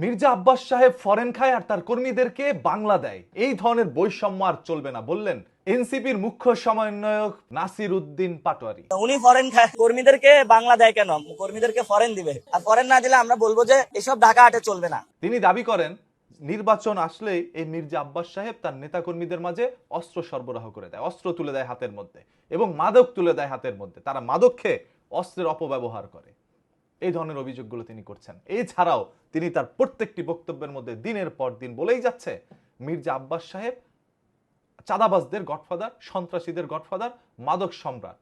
মির্জা আব্বাস সাহেব ফরেন খায় আর তার কর্মীদেরকে বাংলা দেয়। এই ধরনের বৈষম্য আর চলবে না বললেন এনসিপির মুখ্য সমন্বয়ক নাসির উদ্দিন পাটোয়ারি। উনি ফরেন খায় কর্মীদেরকে বাংলা দেয় কেন? কর্মীদেরকে ফরেন দিবে। আর ফরেন না দিলে আমরা বলব যে এসব ঢাকা হাটে চলবে না। তিনি দাবি করেন নির্বাচন আসলেই এই মির্জা আব্বাস সাহেব তার নেতাকর্মীদের মাঝে অস্ত্র সরবরাহ করে দেয় অস্ত্র তুলে দেয় হাতের মধ্যে এবং মাদক তুলে দেয় হাতের মধ্যে। তারা মাদক খেয়ে অস্ত্রের অপব্যবহার করে। এই ধরনের অভিযোগগুলো তিনি করছেন। এছাড়াও তিনি তার প্রত্যেকটি বক্তব্যের মধ্যে দিনের পর দিন বলেই যাচ্ছে, মির্জা আব্বাস সাহেব চাঁদাবাজদের গডফাদার, সন্ত্রাসীদের গডফাদার, মাদক সম্রাট।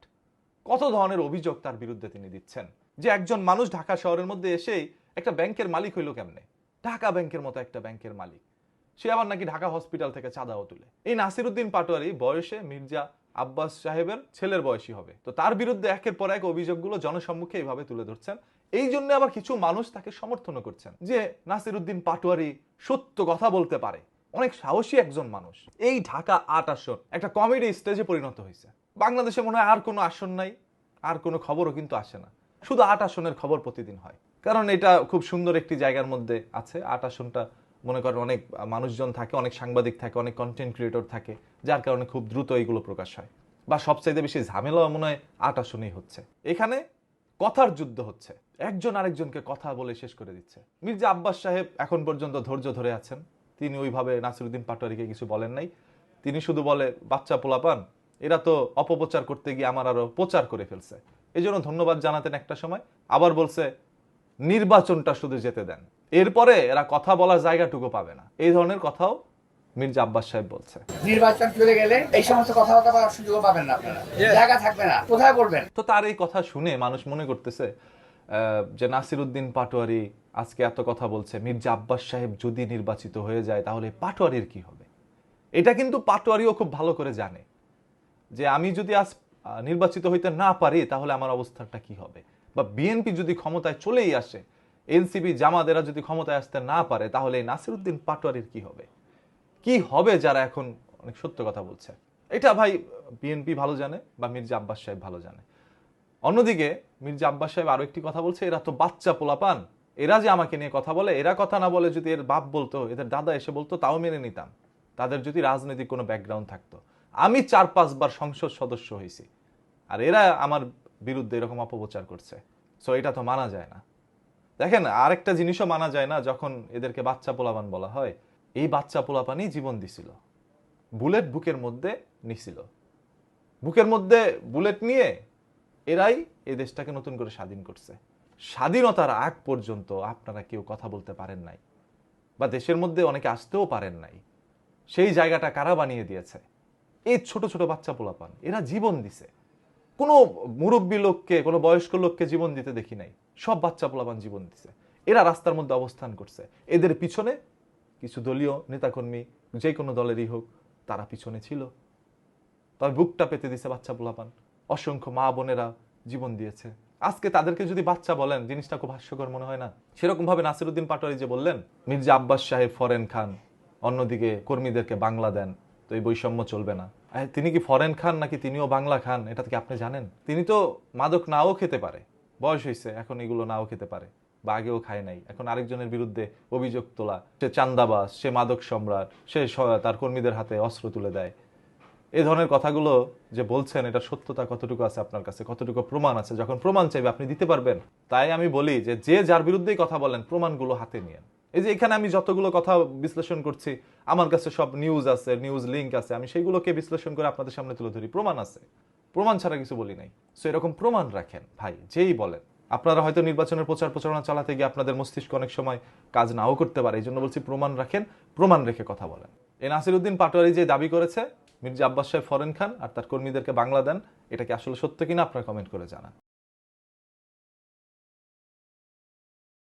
কত ধরনের অভিযোগ তার বিরুদ্ধে তিনি দিচ্ছেন? যে একজন মানুষ ঢাকা শহরের মধ্যে এসেই একটা ব্যাংকের মালিক হইল কেমনে? ঢাকা ব্যাংকের মতো একটা ব্যাংকের মালিক। সে আবার নাকি ঢাকা হসপিটাল থেকে চাঁদাও তুলে। এই নাসিরুদ্দিন পাটোয়ারি বয়সে মির্জা আব্বাস সাহেবের ছেলের বয়সী হবে। তো তার বিরুদ্ধে একের পর এক অভিযোগগুলো জনসম্মুখে এইভাবে তুলে ধরছেন। এই জন্য আবার কিছু মানুষ তাকে সমর্থন করছেন যে নাসিরুদ্দিন পাটোয়ারি সত্য কথা বলতে পারে। অনেক সাহসী একজন মানুষ। এই ঢাকা আট আসন একটা কমেডি স্টেজে পরিণত হয়েছে। বাংলাদেশে মনে হয় আর কোনো আসন নাই, আর কোনো খবরও কিন্তু আসে না। শুধু আট আসনের খবর প্রতিদিন হয়। কারণ এটা খুব সুন্দর একটি জায়গার মধ্যে আছে। আট আসনটা মনে করেন অনেক মানুষজন থাকে, অনেক সাংবাদিক থাকে, অনেক কন্টেন্ট ক্রিয়েটর থাকে, যার কারণে খুব দ্রুত এইগুলো প্রকাশ হয়। বা সবচাইতে বেশি ঝামেলা মনে হয় আট আসনেই হচ্ছে। এখানে কথার যুদ্ধ হচ্ছে। একজন আরেকজনকে কথা বলে শেষ করে দিচ্ছে। মির্জা আব্বাস সাহেব এখন পর্যন্ত ধৈর্য ধরে আছেন। তিনি ওইভাবে নাসিরুদ্দিন পাটোয়ারিকে কিছু বলেন নাই। তিনি শুধু বলে, বাচ্চা পোলাপান, এরা তো অপপ্রচার করতে গিয়ে আমার আরও প্রচার করে ফেলছে। এই জন্য ধন্যবাদ জানাতেন একটা সময়। আবার বলছে, নির্বাচনটা শুধু যেতে দেন। এরপরে এরা কথা বলার জায়গাটুকু পাবে না। এই ধরনের কথাও মির্জা আব্বাস সাহেব বলছে। নির্বাচন চলে গেলে এই সমস্ত কথাবার্তা বলার সুযোগ পাবেন না আপনারা। জায়গা থাকবে না। কোথায় করবেন? তো তার এই কথা শুনে মানুষ মনে করতেছে যে নাসিরুদ্দিন পাটোয়ারি আজকে এত কথা বলছে মির্জা আব্বাস সাহেব যদি নির্বাচিত হয়ে যায় তাহলে পাটোয়ারির কি হবে? এটা কিন্তু পাটোয়ারিও খুব ভালো করে জানে। যে আমি যদি আজ নির্বাচিত হইতে না পারি তাহলে আমার অবস্থাটা কি হবে? বা বিএনপি যদি ক্ষমতায় চলেই আসে এনসিপি জামাতেরা যদি ক্ষমতায় আসতে না পারে তাহলে নাসিরুদ্দিন পাটোয়ারির কি হবে? কি হবে যারা এখন অনেক সত্য কথা বলছে? এটা ভাই বিএনপি ভালো জানে বা মির্জা আব্বাস সাহেব ভালো জানে। অন্যদিকে মির্জা আব্বাস সাহেব আরও একটি কথা বলছে, এরা তো বাচ্চা পোলাপান। এরা যে আমাকে নিয়ে কথা বলে, এরা কথা না বলে যদি এর বাপ বলতো, এদের দাদা এসে বলতো, তাও মেনে নিতাম। তাদের যদি রাজনৈতিক কোনো ব্যাকগ্রাউন্ড থাকতো। আমি চার পাঁচবার সংসদ সদস্য হয়েছি। আর এরা আমার বিরুদ্ধে এরকম অপপ্রচার করছে। সো এটা তো মানা যায় না। দেখেন, আরেকটা জিনিসও মানা যায় না যখন এদেরকে বাচ্চা পোলাপান বলা হয়। এই বাচ্চা পোলাপানই জীবন দিছিল। বুলেট বুকের মধ্যে নিছিল। বুকের মধ্যে বুলেট নিয়ে এরাই এই দেশটাকে নতুন করে স্বাধীন করছে। স্বাধীনতার আগ পর্যন্ত আপনারা কেউ কথা বলতে পারেন নাই বা দেশের মধ্যে অনেকে আসতেও পারেন নাই। সেই জায়গাটা কারা বানিয়ে দিয়েছে? এই ছোট ছোট বাচ্চা পোলাপান, এরা জীবন দিছে। কোনো মুরব্বী লোককে, কোনো বয়স্ক লোককে জীবন দিতে দেখি নাই। সব বাচ্চা পোলাপান জীবন দিছে। এরা রাস্তার মধ্যে অবস্থান করছে। এদের পিছনে কিছু দলীয় নেতাকর্মী যে কোনো দলেরই হোক, তারা পিছনে ছিল। তবে বুকটা পেতে দিছে বাচ্চা পোলাপান। অসংখ্য মা বোনেরা জীবন দিয়েছে। আজকে তাদেরকে যদি বাচ্চা বলেন, জিনিসটা খুব হাস্যকর মনে হয় না? সেরকম ভাবে নাসিরুদ্দিন পাটোয়ারি যে বললেন, মির্জা আব্বাস সাহেব ফরেন খান, অন্যদিকে কর্মীদেরকে বাংলা দেন, তো এই বৈষম্য চলবে না। তিনি কি ফরেন খান নাকি তিনিও বাংলা খান, এটা কি আপনি জানেন? তিনি তো মাদক নাও খেতে পারে। বয়স হয়েছে এখন এগুলো নাও খেতে পারে। বা আগেও খায় নাই। এখন আরেকজনের বিরুদ্ধে অভিযোগ তোলা, সে চান্দাবাস সে মাদক সম্রাট, সে তার কর্মীদের হাতে অস্ত্র তুলে দেয়। এ ধরনের কথাগুলো যে বলছেন, এটা সত্যতা কতটুকু আছে আপনার কাছে? কতটুকু প্রমাণ আছে? যখন প্রমাণ চাইবে, আপনি দিতে পারবেন। তাই আমি বলি যে যে যার বিরুদ্ধেই কথা বলেন, প্রমাণগুলো হাতে নিয়ে এই যে এখানে আমি যতগুলো কথা বিশ্লেষণ করছি, আমার কাছে সব নিউজ আছে নিউজ লিঙ্ক আছে, আমি সেইগুলোকে বিশ্লেষণ করে আপনাদের সামনে তুলে ধরি। প্রমাণ আছে। প্রমাণ ছাড়া কিছু বলি নাই। সো এরকম প্রমাণ রাখেন, ভাই, যেই বলেন। আপনারা হয়তো নির্বাচনের প্রচার প্রচারণা চালাতে গিয়ে আপনাদের মস্তিষ্ক অনেক সময় কাজ নাও করতে পারে, এই জন্য বলছি প্রমাণ রাখেন, প্রমাণ রেখে কথা বলেন। এই নাসিরুদ্দিন পাটোয়ারি যে দাবি করেছে, মির্জা আব্বাস সাহেব ফরেন খান আর তার কর্মীদেরকে বাংলা দেন, এটা কি আসলে সত্য কিনা আপনারা কমেন্ট করে জানান।